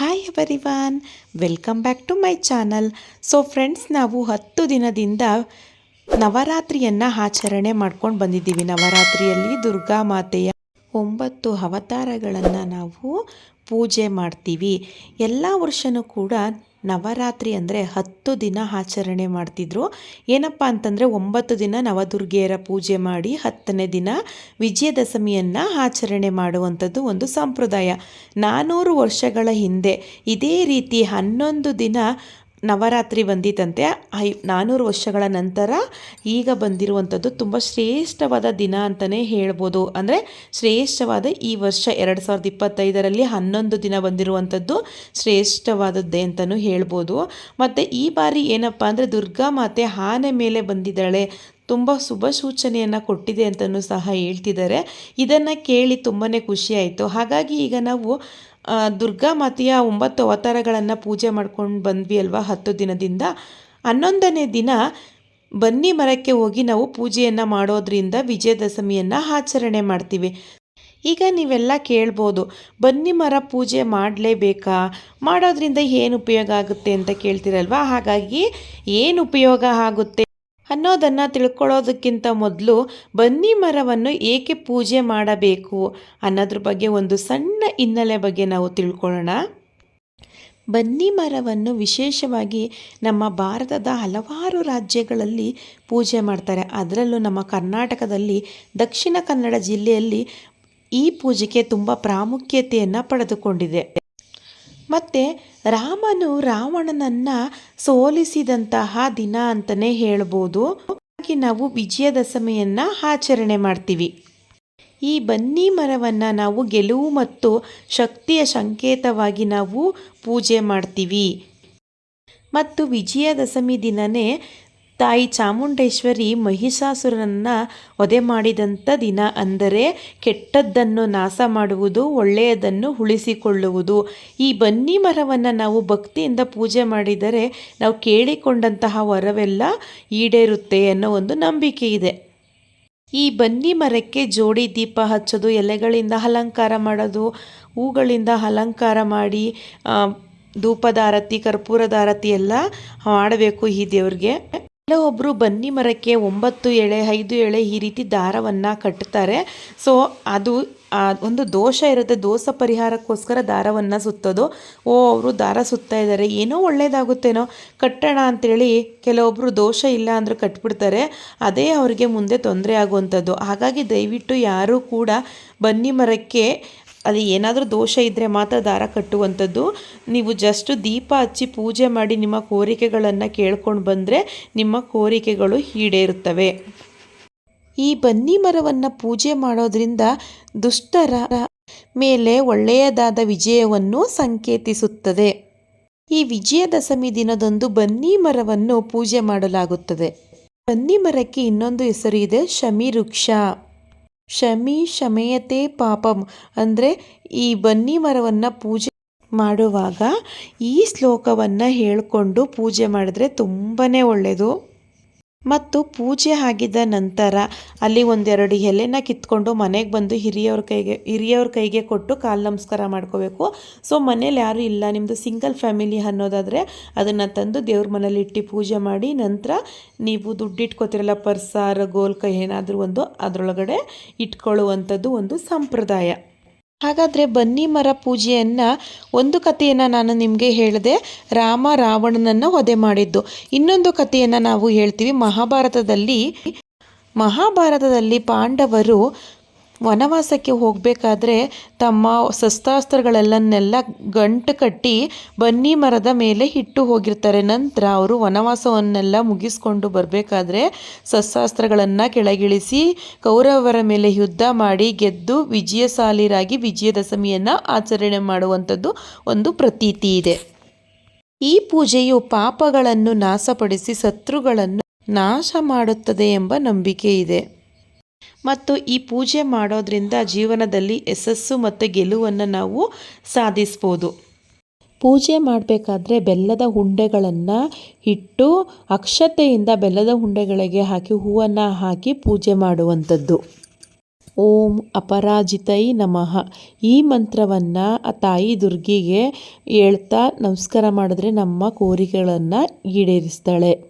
Hi everyone welcome back to my channel so friends ನಾವು ಹತ್ತು ದಿನದಿಂದ ನವರಾತ್ರಿಯನ್ನು ಆಚರಣೆ ಮಾಡ್ಕೊಂಡು ಬಂದಿದ್ದೀವಿ. ನವರಾತ್ರಿಯಲ್ಲಿ ದುರ್ಗಾ ಮಾತೆಯ ಒಂಬತ್ತು ಅವತಾರಗಳನ್ನು ನಾವು ಪೂಜೆ ಮಾಡ್ತೀವಿ. ಎಲ್ಲ ವರ್ಷನೂ ಕೂಡ ನವರಾತ್ರಿ ಅಂದರೆ ಹತ್ತು ದಿನ ಆಚರಣೆ ಮಾಡ್ತಿದ್ರು. ಏನಪ್ಪ ಅಂತಂದರೆ ಒಂಬತ್ತು ದಿನ ನವದುರ್ಗೆಯರ ಪೂಜೆ ಮಾಡಿ ಹತ್ತನೇ ದಿನ ವಿಜಯದಶಮಿಯನ್ನು ಆಚರಣೆ ಮಾಡುವಂಥದ್ದು ಒಂದು ಸಂಪ್ರದಾಯ. ನಾನ್ನೂರು ವರ್ಷಗಳ ಹಿಂದೆ ಇದೇ ರೀತಿ ಹನ್ನೊಂದು ದಿನ ನವರಾತ್ರಿ ಬಂದಿತಂತೆ ಐ ನಾನ್ನೂರು ವರ್ಷಗಳ ನಂತರ ಈಗ ಬಂದಿರುವಂಥದ್ದು ತುಂಬ ಶ್ರೇಷ್ಠವಾದ ದಿನ ಅಂತಲೇ ಹೇಳ್ಬೋದು. ಅಂದರೆ ಶ್ರೇಷ್ಠವಾದ ಈ ವರ್ಷ ಎರಡು ಸಾವಿರದ ಇಪ್ಪತ್ತೈದರಲ್ಲಿ ಹನ್ನೊಂದು ದಿನ ಬಂದಿರುವಂಥದ್ದು ಶ್ರೇಷ್ಠವಾದದ್ದೇ ಅಂತಲೂ ಹೇಳ್ಬೋದು. ಮತ್ತು ಈ ಬಾರಿ ಏನಪ್ಪ ಅಂದರೆ ದುರ್ಗಾ ಮಾತೆ ಆನೆ ಮೇಲೆ ಬಂದಿದ್ದಾಳೆ. ತುಂಬ ಶುಭ ಸೂಚನೆಯನ್ನು ಕೊಟ್ಟಿದೆ ಅಂತಲೂ ಸಹ ಹೇಳ್ತಿದ್ದಾರೆ. ಇದನ್ನು ಕೇಳಿ ತುಂಬಾ ಖುಷಿಯಾಯಿತು ಹಾಗಾಗಿ ಈಗ ನಾವು ದುರ್ಗಾ ಮಾತೆಯ ಒಂಬತ್ತು ಅವತಾರಗಳನ್ನು ಪೂಜೆ ಮಾಡ್ಕೊಂಡು ಬಂದ್ವಿ ಅಲ್ವಾ? ಹತ್ತು ದಿನದಿಂದ. ಹನ್ನೊಂದನೇ ದಿನ ಬನ್ನಿ ಮರಕ್ಕೆ ಹೋಗಿ ನಾವು ಪೂಜೆಯನ್ನು ಮಾಡೋದ್ರಿಂದ ವಿಜಯದಶಮಿಯನ್ನು ಆಚರಣೆ ಮಾಡ್ತೀವಿ. ಈಗ ನೀವೆಲ್ಲ ಕೇಳ್ಬೋದು, ಬನ್ನಿ ಮರ ಪೂಜೆ ಮಾಡಲೇಬೇಕಾ? ಮಾಡೋದ್ರಿಂದ ಏನು ಉಪಯೋಗ ಆಗುತ್ತೆ ಅಂತ ಕೇಳ್ತೀರಲ್ವ? ಹಾಗಾಗಿ ಏನು ಉಪಯೋಗ ಆಗುತ್ತೆ? ಅನ್ನೋದನ್ನು ತಿಳ್ಕೊಳ್ಳೋದಕ್ಕಿಂತ ಮೊದಲು ಬನ್ನಿ ಮರವನ್ನು ಏಕೆ ಪೂಜೆ ಮಾಡಬೇಕು ಅನ್ನೋದ್ರ ಬಗ್ಗೆ ಒಂದು ಸಣ್ಣ ಹಿನ್ನೆಲೆ ಬಗ್ಗೆ ನಾವು ತಿಳ್ಕೊಳ್ಳೋಣ. ಬನ್ನಿ ಮರವನ್ನು ವಿಶೇಷವಾಗಿ ನಮ್ಮ ಭಾರತದ ಹಲವಾರು ರಾಜ್ಯಗಳಲ್ಲಿ ಪೂಜೆ ಮಾಡ್ತಾರೆ. ಅದರಲ್ಲೂ ನಮ್ಮ ಕರ್ನಾಟಕದಲ್ಲಿ, ದಕ್ಷಿಣ ಕನ್ನಡ ಜಿಲ್ಲೆಯಲ್ಲಿ ಈ ಪೂಜೆಗೆ ತುಂಬ ಪ್ರಾಮುಖ್ಯತೆಯನ್ನು ಪಡೆದುಕೊಂಡಿದೆ. ಮತ್ತು ರಾಮನು ರಾವಣನನ್ನು ಸೋಲಿಸಿದಂತಹ ದಿನ ಅಂತಲೇ ಹೇಳ್ಬೋದು. ಹಾಗೆ ನಾವು ವಿಜಯದಶಮಿಯನ್ನು ಆಚರಣೆ ಮಾಡ್ತೀವಿ. ಈ ಬನ್ನಿ ಮರವನ್ನು ನಾವು ಗೆಲುವು ಮತ್ತು ಶಕ್ತಿಯ ಸಂಕೇತವಾಗಿ ನಾವು ಪೂಜೆ ಮಾಡ್ತೀವಿ. ಮತ್ತು ವಿಜಯದಶಮಿ ದಿನವೇ ತಾಯಿ ಚಾಮುಂಡೇಶ್ವರಿ ಮಹಿಷಾಸುರನನ್ನು ವಧೆ ಮಾಡಿದಂಥ ದಿನ ಅಂದರೆ ಕೆಟ್ಟದ್ದನ್ನು ನಾಶ ಮಾಡುವುದು, ಒಳ್ಳೆಯದನ್ನು ಉಳಿಸಿಕೊಳ್ಳುವುದು. ಈ ಬನ್ನಿ ಮರವನ್ನು ನಾವು ಭಕ್ತಿಯಿಂದ ಪೂಜೆ ಮಾಡಿದರೆ ನಾವು ಕೇಳಿಕೊಂಡಂತಹ ವರವೆಲ್ಲ ಈಡೇರುತ್ತೆ ಅನ್ನೋ ಒಂದು ನಂಬಿಕೆ ಇದೆ. ಈ ಬನ್ನಿ ಮರಕ್ಕೆ ಜೋಡಿ ದೀಪ ಹಚ್ಚೋದು, ಎಲೆಗಳಿಂದ ಅಲಂಕಾರ ಮಾಡೋದು, ಹೂಗಳಿಂದ ಅಲಂಕಾರ ಮಾಡಿ ಧೂಪದಾರತಿ ಕರ್ಪೂರದಾರತಿ ಎಲ್ಲ ಮಾಡಬೇಕು ಈ ದೇವ್ರಿಗೆ. ಕೆಲವೊಬ್ಬರು ಬನ್ನಿ ಮರಕ್ಕೆ ಒಂಬತ್ತು ಎಳೆ, ಐದು ಎಳೆ ಈ ರೀತಿ ದಾರವನ್ನು ಕಟ್ತಾರೆ. ಸೊ ಅದು ಒಂದು ದೋಷ ಇರುತ್ತೆ. ದೋಷ ಪರಿಹಾರಕ್ಕೋಸ್ಕರ ದಾರವನ್ನು ಸುತ್ತೋದು. ಓ, ಅವರು ದಾರ ಸುತ್ತಾ ಇದ್ದಾರೆ. ಏನೋ ಒಳ್ಳೆಯದಾಗುತ್ತೇನೋ ಕಟ್ಟೋಣ ಅಂಥೇಳಿ ಕೆಲವೊಬ್ಬರು ದೋಷ ಇಲ್ಲ ಅಂದರೂ ಕಟ್ಬಿಡ್ತಾರೆ. ಅದೇ ಅವರಿಗೆ ಮುಂದೆ ತೊಂದರೆ ಆಗುವಂಥದ್ದು. ಹಾಗಾಗಿ ದಯವಿಟ್ಟು ಯಾರೂ ಕೂಡ ಬನ್ನಿ ಮರಕ್ಕೆ ಅದು ಏನಾದರೂ ದೋಷ ಇದ್ದರೆ ಮಾತ್ರ ದಾರ ಕಟ್ಟುವಂಥದ್ದು. ನೀವು ಜಸ್ಟ್ ದೀಪ ಹಚ್ಚಿ ಪೂಜೆ ಮಾಡಿ ನಿಮ್ಮ ಕೋರಿಕೆಗಳನ್ನು ಕೇಳ್ಕೊಂಡು ಬಂದರೆ ನಿಮ್ಮ ಕೋರಿಕೆಗಳು ಈಡೇರುತ್ತವೆ. ಈ ಬನ್ನಿ ಮರವನ್ನು ಪೂಜೆ ಮಾಡೋದ್ರಿಂದ ದುಷ್ಟರ ಮೇಲೆ ಒಳ್ಳೆಯದಾದ ವಿಜಯವನ್ನು ಸಂಕೇತಿಸುತ್ತದೆ. ಈ ವಿಜಯದಶಮಿ ದಿನದಂದು ಬನ್ನಿ ಮರವನ್ನು ಪೂಜೆ ಮಾಡಲಾಗುತ್ತದೆ. ಬನ್ನಿ ಮರಕ್ಕೆ ಇನ್ನೊಂದು ಹೆಸರು ಇದೆ ಶಮಿ ವೃಕ್ಷ. ಶಮಿ ಶಮಯತೆ ಪಾಪಂ. ಅಂದರೆ ಈ ಬನ್ನಿ ಮರವನ್ನು ಪೂಜೆ ಮಾಡುವಾಗ ಈ ಶ್ಲೋಕವನ್ನು ಹೇಳಿಕೊಂಡು ಪೂಜೆ ಮಾಡಿದ್ರೆ ತುಂಬಾ ಒಳ್ಳೆಯದು ಮತ್ತು ಪೂಜೆ ಆಗಿದ ನಂತರ ಅಲ್ಲಿ ಒಂದೆರಡು ಎಲೆನ ಕಿತ್ಕೊಂಡು ಮನೆಗೆ ಬಂದು ಹಿರಿಯವ್ರ ಕೈಗೆ ಹಿರಿಯವ್ರ ಕೈಗೆ ಕೊಟ್ಟು ಕಾಲು ನಮಸ್ಕಾರ ಮಾಡ್ಕೋಬೇಕು. ಸೊ ಮನೇಲಿ ಯಾರೂ ಇಲ್ಲ. ನಿಮ್ಮದು ಸಿಂಗಲ್ ಫ್ಯಾಮಿಲಿ ಅನ್ನೋದಾದರೆ ಅದನ್ನು ತಂದು ದೇವ್ರ ಮನೇಲಿ ಇಟ್ಟು ಪೂಜೆ ಮಾಡಿ ನಂತರ ನೀವು ದುಡ್ಡು ಇಟ್ಕೋತಿರಲ್ಲ ಪರ್ಸಾರ ಗೋಲ್ಕ ಏನಾದರೂ ಒಂದು ಅದರೊಳಗಡೆ ಇಟ್ಕೊಳ್ಳುವಂಥದ್ದು ಒಂದು ಸಂಪ್ರದಾಯ. ಹಾಗಾದರೆ ಬನ್ನಿ ಮರ ಪೂಜೆಯನ್ನು ಒಂದು ಕಥೆಯನ್ನು ನಾನು ನಿಮಗೆ ಹೇಳಿದೆ. ರಾಮ ರಾವಣನನ್ನು ವಧೆ ಮಾಡಿದ್ದು. ಇನ್ನೊಂದು ಕಥೆಯನ್ನು ನಾವು ಹೇಳ್ತೀವಿ. ಮಹಾಭಾರತದಲ್ಲಿ ಮಹಾಭಾರತದಲ್ಲಿ ಪಾಂಡವರು ವನವಾಸಕ್ಕೆ ಹೋಗಬೇಕಾದ್ರೆ ತಮ್ಮ ಶಸ್ತ್ರಾಸ್ತ್ರಗಳೆಲ್ಲನ್ನೆಲ್ಲ ಗಂಟು ಕಟ್ಟಿ ಬನ್ನಿ ಮರದ ಮೇಲೆ ಇಟ್ಟು ಹೋಗಿರ್ತಾರೆ. ನಂತರ ಅವರು ವನವಾಸವನ್ನೆಲ್ಲ ಮುಗಿಸ್ಕೊಂಡು ಬರಬೇಕಾದ್ರೆ ಶಸ್ತ್ರಾಸ್ತ್ರಗಳನ್ನು ಕೆಳಗಿಳಿಸಿ ಕೌರವರ ಮೇಲೆ ಯುದ್ಧ ಮಾಡಿ ಗೆದ್ದು ವಿಜಯಶಾಲಿರಾಗಿ ವಿಜಯದಶಮಿಯನ್ನು ಆಚರಣೆ ಮಾಡುವಂಥದ್ದು ಒಂದು ಪ್ರತೀತಿ ಇದೆ. ಈ ಪೂಜೆಯು ಪಾಪಗಳನ್ನು ನಾಶಪಡಿಸಿ ಶತ್ರುಗಳನ್ನು ನಾಶ ಮಾಡುತ್ತದೆ ಎಂಬ ನಂಬಿಕೆ ಇದೆ. ಮತ್ತು ಈ ಪೂಜೆ ಮಾಡೋದ್ರಿಂದ ಜೀವನದಲ್ಲಿ ಯಶಸ್ಸು ಮತ್ತು ಗೆಲುವನ್ನು ನಾವು ಸಾಧಿಸ್ಬೋದು. ಪೂಜೆ ಮಾಡಬೇಕಾದ್ರೆ ಬೆಲ್ಲದ ಉಂಡೆಗಳನ್ನು ಇಟ್ಟು ಅಕ್ಷತೆಯಿಂದ ಬೆಲ್ಲದ ಉಂಡೆಗಳಿಗೆ ಹಾಕಿ, ಹೂವನ್ನು ಹಾಕಿ ಪೂಜೆ ಮಾಡುವಂಥದ್ದು. ಓಂ ಅಪರಾಜಿತೈ ನಮಃ. ಈ ಮಂತ್ರವನ್ನು ಆ ತಾಯಿ ದುರ್ಗಿಗೆ ಹೇಳ್ತಾ ನಮಸ್ಕಾರ ಮಾಡಿದ್ರೆ ನಮ್ಮ ಕೋರಿಕೆಗಳನ್ನು ಈಡೇರಿಸ್ತಾಳೆ.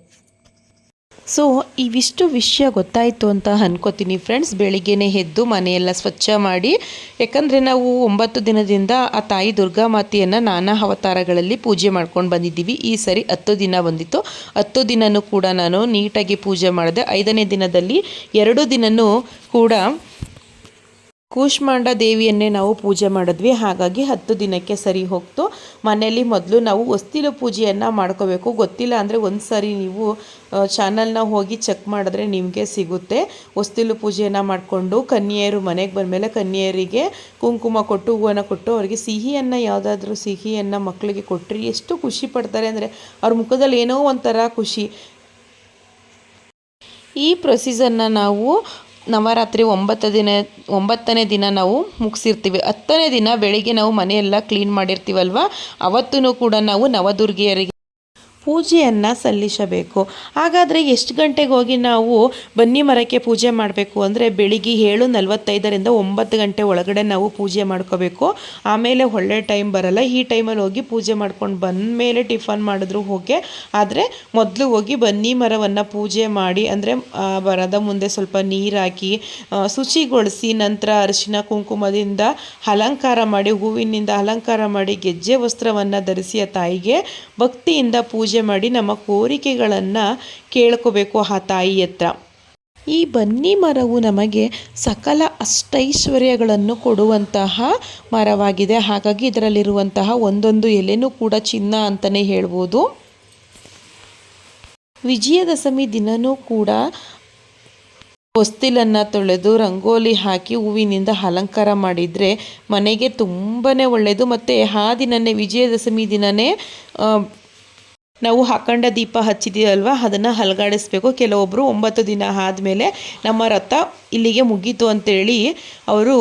ಸೊ, ಇವಿಷ್ಟು ವಿಷಯ ಗೊತ್ತಾಯಿತು ಅಂತ ಅನ್ಕೋತೀನಿ ಫ್ರೆಂಡ್ಸ್. ಬೆಳಿಗ್ಗೆನೆ ಎದ್ದು ಮನೆಯೆಲ್ಲ ಸ್ವಚ್ಛ ಮಾಡಿ, ಯಾಕಂದರೆ ನಾವು ಒಂಬತ್ತು ದಿನದಿಂದ ಆ ತಾಯಿ ದುರ್ಗಾ ಮಾತೆಯನ್ನು ನಾನಾ ಅವತಾರಗಳಲ್ಲಿ ಪೂಜೆ ಮಾಡ್ಕೊಂಡು ಬಂದಿದ್ದೀವಿ. ಈ ಸರಿ ಹತ್ತು ದಿನ ಬಂದಿತ್ತು. ಹತ್ತು ದಿನನೂ ಕೂಡ ನಾನು ನೀಟಾಗಿ ಪೂಜೆ ಮಾಡಿದೆ, ಐದನೇ ದಿನದಲ್ಲಿ ಎರಡು ದಿನವೂ ಕೂಡ ಕೂಷ್ಮಾಂಡ ದೇವಿಯನ್ನೇ ನಾವು ಪೂಜೆ ಮಾಡಿದ್ವಿ. ಹಾಗಾಗಿ ಹತ್ತು ದಿನಕ್ಕೆ ಸರಿ ಹೋಗ್ತು. ಮನೆಯಲ್ಲಿ ಮೊದಲು ನಾವು ಹೊಸ್ತಿಲು ಪೂಜೆಯನ್ನು ಮಾಡ್ಕೋಬೇಕು. ಗೊತ್ತಿಲ್ಲ ಅಂದರೆ ಒಂದು ಸಾರಿ ನೀವು ಚಾನಲ್ನ ಹೋಗಿ ಚೆಕ್ ಮಾಡಿದ್ರೆ ನಿಮಗೆ ಸಿಗುತ್ತೆ. ಹೊಸ್ತಿಲು ಪೂಜೆಯನ್ನು ಮಾಡಿಕೊಂಡು ಕನ್ಯೆಯರು ಮನೆಗೆ ಬಂದಮೇಲೆ ಕನ್ಯೆಯರಿಗೆ ಕುಂಕುಮ ಕೊಟ್ಟು, ಹೂವನ್ನು ಕೊಟ್ಟು ಅವರಿಗೆ ಸಿಹಿಯನ್ನು, ಯಾವುದಾದ್ರೂ ಸಿಹಿಯನ್ನು ಮಕ್ಕಳಿಗೆ ಕೊಟ್ಟರೆ ಎಷ್ಟು ಖುಷಿ ಪಡ್ತಾರೆ ಅಂದರೆ ಅವ್ರ ಮುಖದಲ್ಲಿ ಏನೋ ಒಂಥರ ಖುಷಿ. ಈ ಪ್ರೊಸೀಜರ್ನ ನಾವು ನವರಾತ್ರಿ ಒಂಬತ್ತು ದಿನ, ಒಂಬತ್ತನೇ ದಿನ ನಾವು ಮುಗಿಸಿರ್ತೀವಿ. ಹತ್ತನೇ ದಿನ ಬೆಳಿಗ್ಗೆ ನಾವು ಮನೆಯೆಲ್ಲ ಕ್ಲೀನ್ ಮಾಡಿರ್ತೀವಲ್ವ? ಅವತ್ತೂ ಕೂಡ ನಾವು ನವದುರ್ಗಿಯರಿಗೆ ಪೂಜೆಯನ್ನು ಸಲ್ಲಿಸಬೇಕು. ಹಾಗಾದರೆ ಎಷ್ಟು ಗಂಟೆಗೆ ಹೋಗಿ ನಾವು ಬನ್ನಿ ಮರಕ್ಕೆ ಪೂಜೆ ಮಾಡಬೇಕು ಅಂದರೆ ಬೆಳಿಗ್ಗೆ ಏಳು ನಲವತ್ತೈದರಿಂದ ಒಂಬತ್ತು ಗಂಟೆ ಒಳಗಡೆ ನಾವು ಪೂಜೆ ಮಾಡ್ಕೋಬೇಕು. ಆಮೇಲೆ ಒಳ್ಳೆ ಟೈಮ್ ಬರಲ್ಲ. ಈ ಟೈಮಲ್ಲಿ ಹೋಗಿ ಪೂಜೆ ಮಾಡ್ಕೊಂಡು ಬಂದ ಮೇಲೆ ಟಿಫನ್ ಮಾಡಿದ್ರು ಹೋಗಿ ಆದರೆ ಮೊದಲು ಹೋಗಿ ಬನ್ನಿ ಮರವನ್ನು ಪೂಜೆ ಮಾಡಿ ಅಂದರೆ ಬರದ ಮುಂದೆ ಸ್ವಲ್ಪ ನೀರು ಹಾಕಿ ಶುಚಿಗೊಳಿಸಿ ನಂತರ ಅರಿಶಿನ ಕುಂಕುಮದಿಂದ ಅಲಂಕಾರ ಮಾಡಿ, ಹೂವಿನಿಂದ ಅಲಂಕಾರ ಮಾಡಿ, ಗೆಜ್ಜೆ ವಸ್ತ್ರವನ್ನು ಧರಿಸಿ ತಾಯಿಗೆ ಭಕ್ತಿಯಿಂದ ಪೂಜೆ ಪೂಜೆ ಮಾಡಿ ನಮ್ಮ ಕೋರಿಕೆಗಳನ್ನು ಕೇಳ್ಕೋಬೇಕು ಆ ತಾಯಿ ಹತ್ರ. ಈ ಬನ್ನಿ ಮರವು ನಮಗೆ ಸಕಲ ಅಷ್ಟೈಶ್ವರ್ಯಗಳನ್ನು ಕೊಡುವಂತಹ ಮರವಾಗಿದೆ. ಹಾಗಾಗಿ ಇದರಲ್ಲಿರುವಂತಹ ಒಂದೊಂದು ಎಲೆನೂ ಕೂಡ ಚಿನ್ನ ಅಂತಲೇ ಹೇಳ್ಬೋದು. ವಿಜಯದಶಮಿ ದಿನವೂ ಕೂಡ ಹೊಸ್ತಿಲನ್ನು ತೊಳೆದು ರಂಗೋಲಿ ಹಾಕಿ ಹೂವಿನಿಂದ ಅಲಂಕಾರ ಮಾಡಿದರೆ ಮನೆಗೆ ತುಂಬಾ ಒಳ್ಳೆಯದು ಮತ್ತು ಆ ದಿನವೇ ವಿಜಯದಶಮಿ ದಿನವೇ ನಾವು ಅಖಂಡ ದೀಪ ಹಚ್ಚಿದ್ದೀವಲ್ವ? ಅದನ್ನು ಹಲಗಾಡಿಸ್ಬೇಕು. ಕೆಲವೊಬ್ಬರು ಒಂಬತ್ತು ದಿನ ಆದಮೇಲೆ ನಮ್ಮ ರಥ ಇಲ್ಲಿಗೆ ಮುಗೀತು ಅಂತೇಳಿ ಅವರು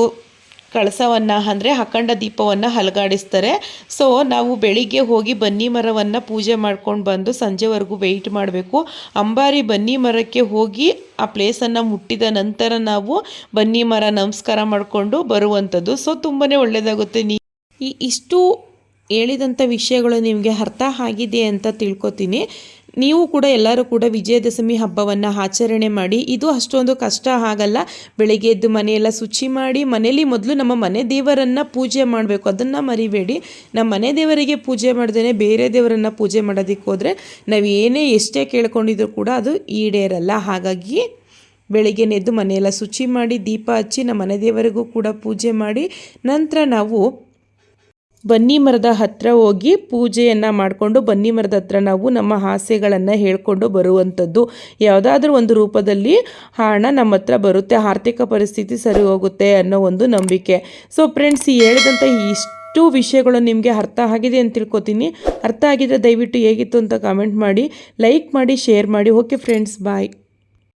ಕಳಸವನ್ನು ಅಂದರೆ ಅಖಂಡ ದೀಪವನ್ನು ಹಲಗಾಡಿಸ್ತಾರೆ. ಸೊ ನಾವು ಬೆಳಿಗ್ಗೆ ಹೋಗಿ ಬನ್ನಿ ಮರವನ್ನು ಪೂಜೆ ಮಾಡ್ಕೊಂಡು ಬಂದು ಸಂಜೆವರೆಗೂ ವೆಯ್ಟ್ ಮಾಡಬೇಕು. ಅಂಬಾರಿ ಬನ್ನಿ ಮರಕ್ಕೆ ಹೋಗಿ ಆ ಪ್ಲೇಸನ್ನು ಮುಟ್ಟಿದ ನಂತರ ನಾವು ಬನ್ನಿ ಮರ ನಮಸ್ಕಾರ ಮಾಡಿಕೊಂಡು ಬರುವಂಥದ್ದು ಸೊ ತುಂಬಾ ಒಳ್ಳೆಯದಾಗುತ್ತೆ ನೀ ಈ ಇಷ್ಟು ಹೇಳಿದಂಥ ವಿಷಯಗಳು ನಿಮಗೆ ಅರ್ಥ ಆಗಿದೆ ಅಂತ ತಿಳ್ಕೊತೀನಿ. ನೀವು ಕೂಡ ಎಲ್ಲರೂ ಕೂಡ ವಿಜಯದಶಮಿ ಹಬ್ಬವನ್ನು ಆಚರಣೆ ಮಾಡಿ, ಇದು ಅಷ್ಟೊಂದು ಕಷ್ಟ ಆಗಲ್ಲ. ಬೆಳಿಗ್ಗೆ ಎದ್ದು ಮನೆಯೆಲ್ಲ ಶುಚಿ ಮಾಡಿ ಮನೇಲಿ ಮೊದಲು ನಮ್ಮ ಮನೆ ದೇವರನ್ನು ಪೂಜೆ ಮಾಡಬೇಕು. ಅದನ್ನು ಮರಿಬೇಡಿ. ನಮ್ಮ ಮನೆ ದೇವರಿಗೆ ಪೂಜೆ ಮಾಡ್ದೇ ಬೇರೆ ದೇವರನ್ನು ಪೂಜೆ ಮಾಡೋದಕ್ಕೆ ಹೋದರೆ ನಾವು ಏನೇ ಎಷ್ಟೇ ಕೇಳ್ಕೊಂಡಿದ್ರು ಕೂಡ ಅದು ಈಡೇರಲ್ಲ. ಹಾಗಾಗಿ ಬೆಳಿಗ್ಗೆ ಎದ್ದು ಮನೆಯೆಲ್ಲ ಶುಚಿ ಮಾಡಿ, ದೀಪ ಹಚ್ಚಿ ನಮ್ಮ ಮನೆ ದೇವರಿಗೂ ಕೂಡ ಪೂಜೆ ಮಾಡಿ, ನಂತರ ನಾವು ಬನ್ನಿ ಮರದ ಹತ್ರ ಹೋಗಿ ಪೂಜೆಯನ್ನು ಮಾಡಿಕೊಂಡು ಬನ್ನಿ ಮರದ ಹತ್ರ ನಾವು ನಮ್ಮ ಆಸೆಗಳನ್ನು ಹೇಳಿಕೊಂಡು ಬರುವಂಥದ್ದು. ಯಾವುದಾದ್ರೂ ಒಂದು ರೂಪದಲ್ಲಿ ಹಣ ನಮ್ಮ ಹತ್ರ ಬರುತ್ತೆ, ಆರ್ಥಿಕ ಪರಿಸ್ಥಿತಿ ಸರಿ ಹೋಗುತ್ತೆ ಅನ್ನೋ ಒಂದು ನಂಬಿಕೆ. ಸೊ ಫ್ರೆಂಡ್ಸ್ ಈ ಹೇಳಿದಂಥ ಇಷ್ಟು ವಿಷಯಗಳು ನಿಮಗೆ ಅರ್ಥ ಆಗಿದೆ ಅಂತ ತಿಳ್ಕೊತೀನಿ. ಅರ್ಥ ಆಗಿದ್ರೆ ದಯವಿಟ್ಟು ಹೇಗಿತ್ತು ಅಂತ ಕಾಮೆಂಟ್ ಮಾಡಿ ಲೈಕ್ ಮಾಡಿ ಶೇರ್ ಮಾಡಿ. Okay friends bye